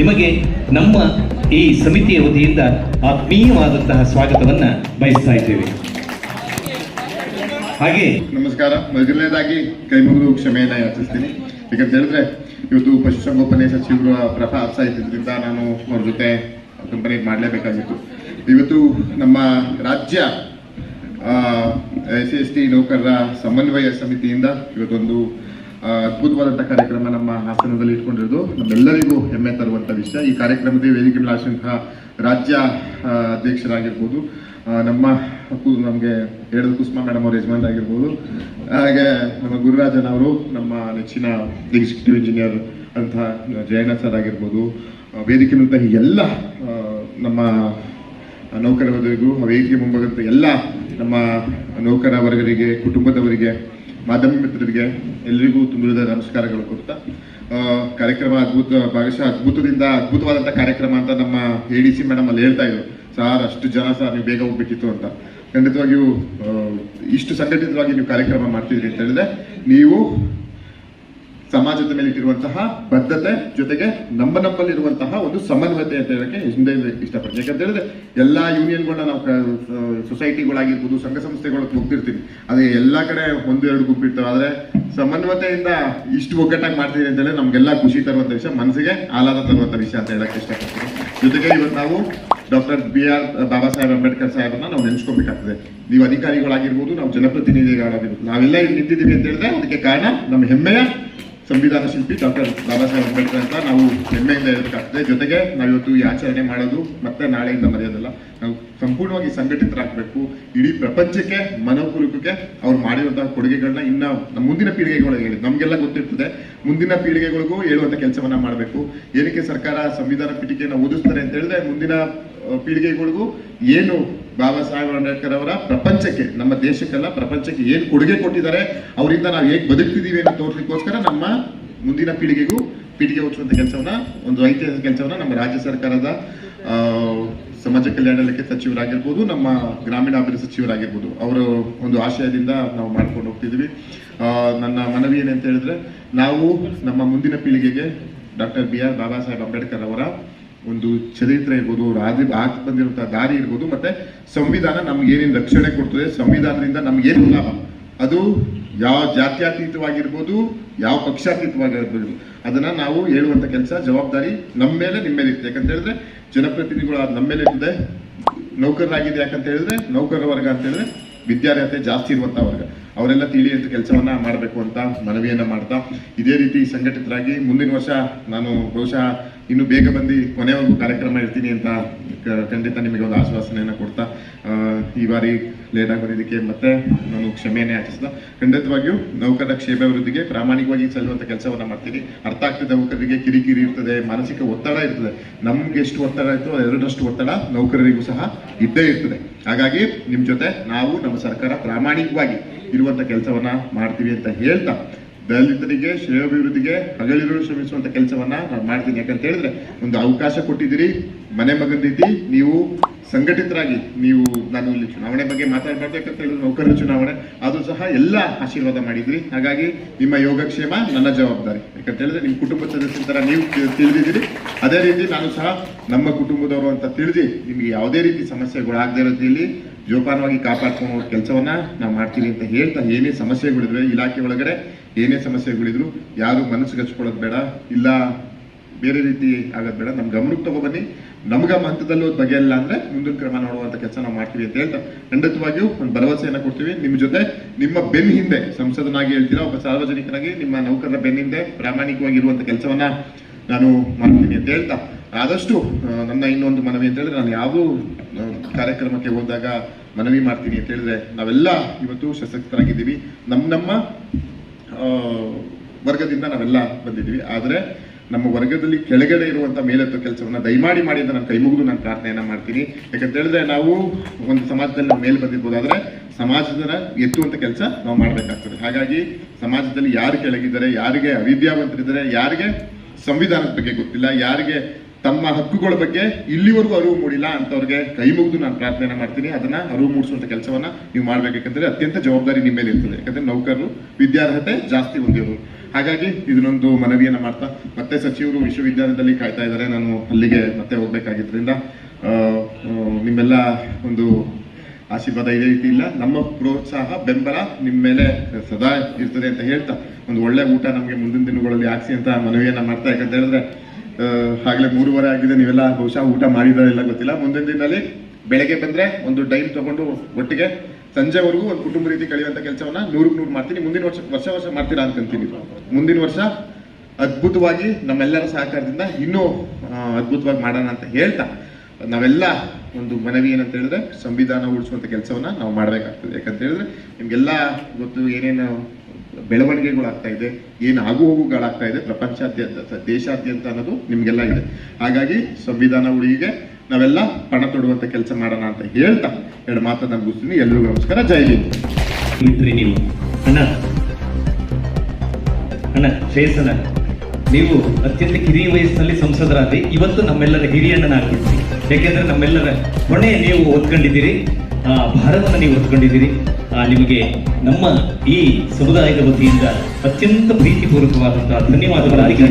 ನಿಮಗೆ ನಮ್ಮ ಈ ಸಮಿತಿಯ ವತಿಯಿಂದ ಆತ್ಮೀಯವಾದಂತಹ ಸ್ವಾಗತವನ್ನ ಬಯಸ್ತಾ ಇದ್ದೇವೆ. ಹಾಗೆ ನಮಸ್ಕಾರ. ಮೊದಲನೇದಾಗಿ ಕೈ ಮುಗಿದು ಕ್ಷಮೆಯನ್ನ ಯಾಚಿಸ್ತೀನಿ. ಯಾಕಂತ ಹೇಳಿದ್ರೆ, ಇವತ್ತು ಪಶುಸಂಗೋಪನೆ ಸಚಿವರು ಪ್ರಭಾಸ ಇದ್ದಿದ್ರಿಂದ ನಾನು ಅವ್ರ ಜೊತೆ ಕಂಪನಿ ಮಾಡಲೇಬೇಕಾಗಿತ್ತು. ಇವತ್ತು ನಮ್ಮ ರಾಜ್ಯ ಎಸ್ ಸಿ ಎಸ್ ಟಿ ನೌಕರರ ಸಮನ್ವಯ ಸಮಿತಿಯಿಂದ ಇವತ್ತೊಂದು ಅದ್ಭುತವಾದಂಥ ಕಾರ್ಯಕ್ರಮ ನಮ್ಮ ಹಾಸನದಲ್ಲಿ ಇಟ್ಕೊಂಡಿರೋದು. ನಮ್ಮೆಲ್ಲರಿಗೂ ಹೆಮ್ಮೆ ತರುವಂಥ ವಿಷಯ. ಈ ಕಾರ್ಯಕ್ರಮದ ವೇದಿಕೆ ಮೇಲೆ ರಾಜ್ಯ ಅಧ್ಯಕ್ಷರಾಗಿರ್ಬೋದು ನಮ್ಮ ನಮಗೆ ಹೇಳಿದ ಕುಸುಮಾ ಮೇಡಮ್ ಅವ್ರ ಯಜಮಾನರಾಗಿರ್ಬೋದು ಹಾಗೆ ನಮ್ಮ ಗುರುರಾಜನ್ ಅವರು ನಮ್ಮ ನೆಚ್ಚಿನ ಎಕ್ಸಿಕ್ಯೂಟಿವ್ ಇಂಜಿನಿಯರ್ ಅಂತ ಜಯಣ್ಣ ಸರ್ ಆಗಿರ್ಬೋದು ಆ, ವೇದಿಕೆ ಮೇಲಿದ್ದ ಎಲ್ಲ ನಮ್ಮ ವರ್ಗರಿಗೂ ವೇದಿಕೆ ಮುಂಭಾಗಂತ ಎಲ್ಲ ನಮ್ಮ ನೌಕರ ವರ್ಗರಿಗೆ ಕುಟುಂಬದವರಿಗೆ ಮಾಧ್ಯಮ ಮಿತ್ರರಿಗೆ ಎಲ್ಲರಿಗೂ ತುಂಬಿದ ನಮಸ್ಕಾರಗಳು ಕೊಡ್ತಾ ಕಾರ್ಯಕ್ರಮ ಅದ್ಭುತ, ಭಾಗಶಃ ಅದ್ಭುತದಿಂದ ಅದ್ಭುತವಾದಂಥ ಕಾರ್ಯಕ್ರಮ ಅಂತ ನಮ್ಮ ಎ ಡಿ ಸಿ ಮೇಡಮ್ ಅಲ್ಲಿ ಹೇಳ್ತಾ ಇದ್ರು. ಸಾರ್, ಅಷ್ಟು ಜನ ಸರ್, ನೀವು ಬೇಗ ಹೋಗ್ಬೇಕಿತ್ತು ಅಂತ. ಖಂಡಿತವಾಗಿಯೂ ಇಷ್ಟು ಸಂಘಟಿತವಾಗಿ ನೀವು ಕಾರ್ಯಕ್ರಮ ಮಾಡ್ತಿದ್ರಿ ಅಂತ ಹೇಳಿದ್ರೆ, ನೀವು ಸಮಾಜದ ಮೇಲೆ ಇಟ್ಟಿರುವಂತಹ ಬದ್ಧತೆ ಜೊತೆಗೆ ನಮ್ಮ ನಮ್ಮಲ್ಲಿರುವಂತಹ ಒಂದು ಸಮನ್ವಯತೆ ಅಂತ ಹೇಳಕ್ಕೆ ಹಿಂದೆ ಇಷ್ಟಪಡ್ತೀನಿ. ಯಾಕಂತ ಹೇಳಿದ್ರೆ ಎಲ್ಲಾ ಯೂನಿಯನ್ಗಳನ್ನ ನಾವು ಸೊಸೈಟಿಗಳಾಗಿರ್ಬೋದು ಸಂಘ ಸಂಸ್ಥೆಗಳ ಹೋಗ್ತಿರ್ತೀವಿ ಅದೇ ಎಲ್ಲಾ ಕಡೆ ಒಂದು, ಎರಡು ಗುಂಪು ಇರ್ತವೆ. ಆದ್ರೆ ಸಮನ್ವಯತೆಯಿಂದ ಇಷ್ಟು ಒಗ್ಗಟ್ಟಾಗಿ ಮಾಡ್ತೀವಿ ಅಂತ ಹೇಳಿ ನಮ್ಗೆಲ್ಲ ಖುಷಿ ತರುವಂತ ವಿಷಯ, ಮನಸ್ಸಿಗೆ ಆಹ್ಲಾದ ತರುವಂತ ವಿಷಯ ಅಂತ ಹೇಳಕ್ಕೆ ಇಷ್ಟಪಡ್ತೀನಿ. ಜೊತೆಗೆ ಇವತ್ತು ನಾವು doctor B R Baba Saheb Ambedkar ಸಾಹೇಬನ್ನ ನಾವು ನೆನೆಸ್ಕೋಬೇಕಾಗ್ತದೆ. ನೀವು ಅಧಿಕಾರಿಗಳಾಗಿರ್ಬೋದು, ನಾವು ಜನಪ್ರತಿನಿಧಿಗಳಾಗಿರ್ಬೋದು. ನಾವೆಲ್ಲ ಇಲ್ಲಿ ನಿಂತಿದ್ದೀವಿ ಅಂತ ಹೇಳಿದ್ರೆ ಅದಕ್ಕೆ ಕಾರಣ ನಮ್ಮ ಹೆಮ್ಮೆಯ ಸಂವಿಧಾನ ಶಿಲ್ಪಿ ಡಾಕ್ಟರ್ ಬಾಬಾ ಸಾಹೇಬ್ ಅಂಬೇಡ್ಕರ್ ಅಂತ ನಾವು ಹೆಮ್ಮೆಯಿಂದ ಹೇಳಬೇಕಾಗ್ತದೆ. ಜೊತೆಗೆ ನಾವಿವತ್ತು ಈ ಆಚರಣೆ ಮಾಡೋದು ಮತ್ತೆ ನಾಳೆಯಿಂದ ಮರೆಯೋದಲ್ಲ. ನಾವು ಸಂಪೂರ್ಣವಾಗಿ ಸಂಘಟಿತರಾಗಬೇಕು. ಇಡೀ ಪ್ರಪಂಚಕ್ಕೆ, ಮನೋಪೂರ್ವಕಕ್ಕೆ ಅವ್ರು ಮಾಡಿರುವಂತಹ ಕೊಡುಗೆಗಳನ್ನ ಇನ್ನ ನಮ್ಮ ಮುಂದಿನ ಪೀಳಿಗೆಗಳು ಹೇಳಿ. ನಮಗೆಲ್ಲ ಗೊತ್ತಿರ್ತದೆ. ಮುಂದಿನ ಪೀಳಿಗೆಗಳಿಗೂ ಹೇಳುವಂತ ಕೆಲಸವನ್ನ ಮಾಡಬೇಕು. ಏನಕ್ಕೆ ಸರ್ಕಾರ ಸಂವಿಧಾನ ಪೀಠಿಕೆಯನ್ನು ಓದಿಸ್ತಾರೆ ಅಂತ ಹೇಳಿದ್ರೆ ಮುಂದಿನ ಪೀಳಿಗೆಗಳಿಗೂ ಏನು ಬಾಬಾ ಸಾಹೇಬ್ ಅಂಬೇಡ್ಕರ್ ಅವರ ಪ್ರಪಂಚಕ್ಕೆ ನಮ್ಮ ದೇಶಕ್ಕೆಲ್ಲ ಪ್ರಪಂಚಕ್ಕೆ ಏನು ಕೊಡುಗೆ ಕೊಟ್ಟಿದ್ದಾರೆ ಅವರಿಂದ ನಾವು ಹೇಗೆ ಬದುಕ್ತಿದ್ದೀವಿ ಅಂತ ತೋರಿಸಲಿಕ್ಕೋಸ್ಕರ ನಮ್ಮ ಮುಂದಿನ ಪೀಳಿಗೆಗೂ ಪೀಠಿಗೆ ಹುಚ್ಚುವಂತ ಕೆಲಸವನ್ನ ಒಂದು ಐತಿಹಾಸಿಕ ಕೆಲಸವನ್ನ ನಮ್ಮ ರಾಜ್ಯ ಸರ್ಕಾರದ ಆ, ಸಮಾಜ ಕಲ್ಯಾಣ ಇಲಾಖೆ ಸಚಿವರಾಗಿರ್ಬೋದು, ನಮ್ಮ ಗ್ರಾಮೀಣಾಭಿವೃದ್ಧಿ ಸಚಿವರಾಗಿರ್ಬೋದು, ಅವರ ಒಂದು ಆಶಯದಿಂದ ನಾವು ಮಾಡ್ಕೊಂಡು ಹೋಗ್ತಿದ್ವಿ. ನನ್ನ ಮನವಿ ಏನಂತ ಹೇಳಿದ್ರೆ, ನಾವು ನಮ್ಮ ಮುಂದಿನ ಪೀಳಿಗೆಗೆ doctor B R Baba Saheb Ambedkar ಅವರ ಒಂದು ಚರಿತ್ರೆ ಇರ್ಬೋದು ರಾಜ್ಯ ಆಗ ಬಂದಿರುವಂತಹ ದಾರಿ ಇರ್ಬೋದು, ಮತ್ತೆ ಸಂವಿಧಾನ ನಮ್ಗೆ ಏನೇನು ರಕ್ಷಣೆ ಕೊಡ್ತದೆ, ಸಂವಿಧಾನದಿಂದ ನಮ್ಗೆ ಏನು ಲಾಭ? ಅದು ಯಾವ ಜಾತ್ಯಾತೀತವಾಗಿರ್ಬೋದು, ಯಾವ ಪಕ್ಷಾತೀತವಾಗಿರ್ಬೋದು, ಅದನ್ನ ನಾವು ಹೇಳುವಂತ ಕೆಲಸ, ಜವಾಬ್ದಾರಿ ನಮ್ಮ ಮೇಲೆ ನಿಮ್ಮ ಮೇಲೆ ಇರ್ತದೆ. ಯಾಕಂತ ಹೇಳಿದ್ರೆ ಜನಪ್ರತಿನಿಧಿಗಳು ಅದು ನಮ್ಮ ಮೇಲೆ ಇರ್ತದೆ ನೌಕರರಾಗಿದೆ ಯಾಕಂತ ಹೇಳಿದ್ರೆ, ನೌಕರರ ವರ್ಗ ಅಂತ ಹೇಳಿದ್ರೆ ವಿದ್ಯಾರ್ಹತೆ ಜಾಸ್ತಿ ಇರುವಂತ ವರ್ಗ. ಅವರೆಲ್ಲ ತಿಳಿ ಅಂತ ಕೆಲಸವನ್ನ ಮಾಡಬೇಕು ಅಂತ ಮನವಿಯನ್ನ ಮಾಡ್ತಾ, ಇದೇ ರೀತಿ ಸಂಘಟಿತರಾಗಿ ಮುಂದಿನ ವರ್ಷ ನಾನು ಬಹುಶಃ ಇನ್ನು ಬೇಗ ಬಂದು ಕೊನೆವರೆಗೂ ಕಾರ್ಯಕ್ರಮ ಇರ್ತೀನಿ ಅಂತ ಖಂಡಿತ ನಿಮಗೆ ಒಂದು ಆಶ್ವಾಸನೆಯನ್ನು ಕೊಡ್ತಾ ಈ ಬಾರಿ ಲೇಟ್ ಆಗಿ ಬಂದಿದ್ದಕ್ಕೆ ಮತ್ತೆ ನಾನು ಕ್ಷಮೆಯನ್ನೇ ಯಾಚಿಸಿದ ಖಂಡಿತವಾಗಿಯೂ ನೌಕರರ ಕ್ಷೇಮಾಭಿವೃದ್ಧಿಗೆ ಪ್ರಾಮಾಣಿಕವಾಗಿ ಸಲ್ಲುವಂಥ ಕೆಲಸವನ್ನು ಮಾಡ್ತೀನಿ. ಅರ್ಥ ಆಗ್ತದೆ, ನೌಕರರಿಗೆ ಕಿರಿಕಿರಿ ಇರ್ತದೆ, ಮಾನಸಿಕ ಒತ್ತಡ ಇರ್ತದೆ. ನಮ್ಗೆ ಎಷ್ಟು ಒತ್ತಡ ಆಯಿತು ಎರಡರಷ್ಟು ಒತ್ತಡ ನೌಕರರಿಗೂ ಸಹ ಇದ್ದೇ ಇರ್ತದೆ. ಹಾಗಾಗಿ ನಿಮ್ಮ ಜೊತೆ ನಾವು ನಮ್ಮ ಸರ್ಕಾರ ಪ್ರಾಮಾಣಿಕವಾಗಿ ಇರುವಂಥ ಕೆಲಸವನ್ನು ಮಾಡ್ತೀವಿ ಅಂತ ಹೇಳ್ತಾ ದಲಿತರಿಗೆ, ಶ್ರೇಯಾಭಿವೃದ್ಧಿಗೆ ಹಗಲಿರುಳು ಶ್ರಮಿಸುವಂತ ಕೆಲಸವನ್ನ ನಾನು ಮಾಡ್ತೀನಿ. ಯಾಕಂತ ಹೇಳಿದ್ರೆ, ಒಂದು ಅವಕಾಶ ಕೊಟ್ಟಿದ್ದೀರಿ, ಮನೆ ಮಗನ ರೀತಿ, ನೀವು ಸಂಘಟಿತರಾಗಿ ನೀವು ನಾನು ಇಲ್ಲಿ ಚುನಾವಣೆ ಬಗ್ಗೆ ಮಾತಾಡಬಾರ್ದು ಯಾಕಂತ ಹೇಳಿದ್ರೆ ನೌಕರರ ಚುನಾವಣೆ. ಅದು ಸಹ ಎಲ್ಲ ಆಶೀರ್ವಾದ ಮಾಡಿದ್ರಿ. ಹಾಗಾಗಿ ನಿಮ್ಮ ಯೋಗಕ್ಷೇಮ ನನ್ನ ಜವಾಬ್ದಾರಿ. ಯಾಕಂತ ಹೇಳಿದ್ರೆ ನಿಮ್ಮ ಕುಟುಂಬ ಸದಸ್ಯರ ಥರ ನೀವು ತಿಳಿದಿದ್ದೀರಿ. ಅದೇ ರೀತಿ ನಾನು ಸಹ ನಮ್ಮ ಕುಟುಂಬದವರು ಅಂತ ತಿಳಿದು ನಿಮಗೆ ಯಾವುದೇ ರೀತಿ ಸಮಸ್ಯೆಗಳಾಗದೇ ರೀತಿಯಲ್ಲಿ ಜೋಪಾನವಾಗಿ ಕಾಪಾಡ್ಕೊಂಡು ಹೋಗೋ ಕೆಲಸವನ್ನ ನಾವು ಮಾಡ್ತೀವಿ ಅಂತ ಹೇಳ್ತಾ ಏನೇ ಸಮಸ್ಯೆಗಳಿದ್ರೆ, ಇಲಾಖೆ ಒಳಗಡೆ ಏನೇ ಸಮಸ್ಯೆಗಳಿದ್ರು ಯಾರು ಮನಸ್ಸು ಹಚ್ಕೊಳ್ಳೋದು ಬೇಡ. ಇಲ್ಲ ಬೇರೆ ರೀತಿ ಆಗೋದು ಬೇಡ. ನಮ್ ಗಮನಕ್ಕೆ ತಗೊಬನ್ನಿ ನಮ್ಗ ಹಂತದಲ್ಲೂ ಬಗೆ ಬಗೆಯಲ್ಲ ಅಂದ್ರೆ ಮುಂದಿನ ಕ್ರಮ ನೋಡುವಂತ ಕೆಲಸ ನಾವು ಮಾಡ್ತೀವಿ ಅಂತ ಹೇಳ್ತಾ ಖಂಡಿತವಾಗಿಯೂ ಒಂದು ಭರವಸೆಯನ್ನ ಕೊಡ್ತೀವಿ. ನಿಮ್ಮ ಜೊತೆ ನಿಮ್ಮ ಬೆನ್ ಹಿಂದೆ ಸಂಸದನಾಗಿ ಹೇಳ್ತೀರಾ, ಒಬ್ಬ ಸಾರ್ವಜನಿಕನಾಗಿ ನಿಮ್ಮ ನೌಕರರ ಬೆನ್ ಹಿಂದೆ ಪ್ರಾಮಾಣಿಕವಾಗಿ ಇರುವಂತ ಕೆಲಸವನ್ನ ನಾನು ಮಾಡ್ತೀನಿ ಅಂತ ಹೇಳ್ತಾ ಆದಷ್ಟು ನನ್ನ ಇನ್ನೊಂದು ಮನವಿ ಅಂತ ಹೇಳಿದ್ರೆ ನಾನು ಯಾವ ಕಾರ್ಯಕ್ರಮಕ್ಕೆ ಹೋದಾಗ ಮನವಿ ಮಾಡ್ತೀನಿ ಅಂತ ಹೇಳಿದ್ರೆ ನಾವೆಲ್ಲ ಇವತ್ತು ಸಶಕ್ತರಾಗಿದ್ದೀವಿ. ನಮ್ಮ ನಮ್ಮ ವರ್ಗದಿಂದ ನಾವೆಲ್ಲ ಬಂದಿದ್ದೀವಿ. ಆದರೆ ನಮ್ಮ ವರ್ಗದಲ್ಲಿ ಕೆಳಗಡೆ ಇರುವಂತ ಮೇಲೆತ್ತು ಕೆಲಸವನ್ನ ದಯಮಾಡಿ ಮಾಡಿ ಅಂತ ನಾನು ಕೈ ಮುಗಿದು ನಾನು ಪ್ರಾರ್ಥನೆಯನ್ನ ಮಾಡ್ತೀನಿ. ಯಾಕಂತ ಹೇಳಿದ್ರೆ ನಾವು ಒಂದು ಸಮಾಜದಲ್ಲಿ ಮೇಲೆ ಬಂದಿರ್ಬೋದು. ಆದ್ರೆ ಸಮಾಜದ ಎತ್ತುವಂತ ಕೆಲಸ ನಾವು ಮಾಡ್ಬೇಕಾಗ್ತದೆ. ಹಾಗಾಗಿ ಸಮಾಜದಲ್ಲಿ ಯಾರು ಕೆಳಗಿದ್ದಾರೆ, ಯಾರಿಗೆ ಅವಿದ್ಯಾವಂತರಿದ್ದಾರೆ, ಯಾರಿಗೆ ಸಂವಿಧಾನದ ಬಗ್ಗೆ ಗೊತ್ತಿಲ್ಲ, ಯಾರಿಗೆ ತಮ್ಮ ಹಕ್ಕುಗಳ ಬಗ್ಗೆ ಇಲ್ಲಿವರೆಗೂ ಅರಿವು ಮೂಡಿಲ್ಲ ಅಂತವ್ರಿಗೆ ಕೈ ಮುಗಿದು ನಾನು ಪ್ರಾರ್ಥನೆ ಮಾಡ್ತೀನಿ. ಅದನ್ನ ಅರಿವು ಮೂಡಿಸುವಂತ ಕೆಲಸವನ್ನ ನೀವು ಮಾಡ್ಬೇಕು. ಯಾಕಂದ್ರೆ ಅತ್ಯಂತ ಜವಾಬ್ದಾರಿ ನಿಮ್ಮ ಮೇಲೆ ಇರ್ತದೆ. ಯಾಕಂದ್ರೆ ನೌಕರರು, ವಿದ್ಯಾರ್ಹತೆ ಜಾಸ್ತಿ ಹೊಂದಿರೋರು. ಹಾಗಾಗಿ ಇದನ್ನೊಂದು ಮನವಿಯನ್ನು ಮಾಡ್ತಾ, ಮತ್ತೆ ಸಚಿವರು ವಿಶ್ವವಿದ್ಯಾಲಯದಲ್ಲಿ ಕಾಯ್ತಾ ಇದ್ದಾರೆ. ನಾನು ಅಲ್ಲಿಗೆ ಮತ್ತೆ ಹೋಗ್ಬೇಕಾಗಿದ್ದರಿಂದ ನಿಮ್ಮೆಲ್ಲ ಒಂದು ಆಶೀರ್ವಾದ ಇದೇ ರೀತಿ ಇಲ್ಲ. ನಮ್ಮ ಪ್ರೋತ್ಸಾಹ, ಬೆಂಬಲ ನಿಮ್ಮ ಮೇಲೆ ಸದಾ ಇರ್ತದೆ ಅಂತ ಹೇಳ್ತಾ, ಒಂದು ಒಳ್ಳೆ ಊಟ ನಮಗೆ ಮುಂದಿನ ದಿನಗಳಲ್ಲಿ ಹಾಕ್ಸಿ ಅಂತ ಮನವಿಯನ್ನು ಮಾಡ್ತಾ ಯಾಕಂತ ಹೇಳಿದ್ರೆ ಆಗಲೇ ಮೂರುವರೆ ಆಗಿದೆ. ನೀವೆಲ್ಲ ಬಹುಶಃ ಊಟ ಮಾಡಿದಾರೆಲ್ಲ ಗೊತ್ತಿಲ್ಲ. ಮುಂದಿನ ದಿನದಲ್ಲಿ ಬೆಳಗ್ಗೆ ಬಂದರೆ ಒಂದು ಟೈಮ್ ತಗೊಂಡು ಒಟ್ಟಿಗೆ ಸಂಜೆವರೆಗೂ ಒಂದು ಕುಟುಂಬ ರೀತಿ ಕಳೆಯುವಂತ ಕೆಲಸವನ್ನ ನೂರಕ್ಕೆ ನೂರು ಮಾಡ್ತೀನಿ. ಮುಂದಿನ ವರ್ಷ ವರ್ಷ ವರ್ಷ ಮಾಡ್ತೀರಾ ಅನ್ಕೊಂತೀನಿ ಮುಂದಿನ ವರ್ಷ ಅದ್ಭುತವಾಗಿ ನಮ್ಮೆಲ್ಲರ ಸಹಕಾರದಿಂದ ಇನ್ನೂ ಅದ್ಭುತವಾಗಿ ಮಾಡೋಣ ಅಂತ ಹೇಳ್ತಾ ನಾವೆಲ್ಲ ಒಂದು ಮನವಿ ಏನಂತ ಹೇಳಿದ್ರೆ ಸಂವಿಧಾನ ಉಳಿಸುವಂತ ಕೆಲಸವನ್ನ ನಾವು ಮಾಡಬೇಕಾಗ್ತದೆ. ಯಾಕಂತ ಹೇಳಿದ್ರೆ ನಿಮ್ಗೆಲ್ಲ ಗೊತ್ತು ಏನೇನು ಬೆಳವಣಿಗೆಗಳಾಗ್ತಾ ಇದೆ, ಏನು ಆಗು ಹೋಗುಗಳಾಗ್ತಾ ಇದೆ ಪ್ರಪಂಚಾದ್ಯಂತ ದೇಶಾದ್ಯಂತ ಅನ್ನೋದು ನಿಮಗೆಲ್ಲ ಇದೆ. ಹಾಗಾಗಿ ಸಂವಿಧಾನ ಉಳಿಗೆ ನಾವೆಲ್ಲ ಪಣ ತೊಡುವಂತ ಕೆಲಸ ಮಾಡೋಣ ಅಂತ ಹೇಳ್ತಾ ಎರಡು ಮಾತನ್ನ ಮುಗಿಸ್ತೀನಿ ಎಲ್ಲರಿಗೂ ನಮಸ್ಕಾರ. ಜೈ ಹಿಂದ್. ಮಿತ್ರಿ ನೀವು ಅಣ್ಣ ಅಣ್ಣ ಶ್ರೇಯಸ್ಸನ ನೀವು ಅತ್ಯಂತ ಕಿರಿಯ ವಯಸ್ಸಿನಲ್ಲಿ ಸಂಸದರಾದ್ರಿ ಇವತ್ತು ನಮ್ಮೆಲ್ಲರ ಹಿರಿಯಣ್ಣನಾಗ್ಬಿಡ್ತೀವಿ ಯಾಕೆಂದ್ರೆ ನಮ್ಮೆಲ್ಲರ ಹೊಣೆ ನೀವು ಹೊತ್ಕೊಂಡಿದ್ದೀರಿ ಆ ಭಾರವನ್ನು ನೀವು ಹೊತ್ಕೊಂಡಿದ್ದೀರಿ. ಆ, ನಿಮಗೆ ನಮ್ಮ ಈ ಸಮುದಾಯದ ವತಿಯಿಂದ ಅತ್ಯಂತ ಪ್ರೀತಿಪೂರ್ವಕವಾದಂತಹ ಧನ್ಯವಾದಗಳ. ಅಧ್ಯಕ್ಷ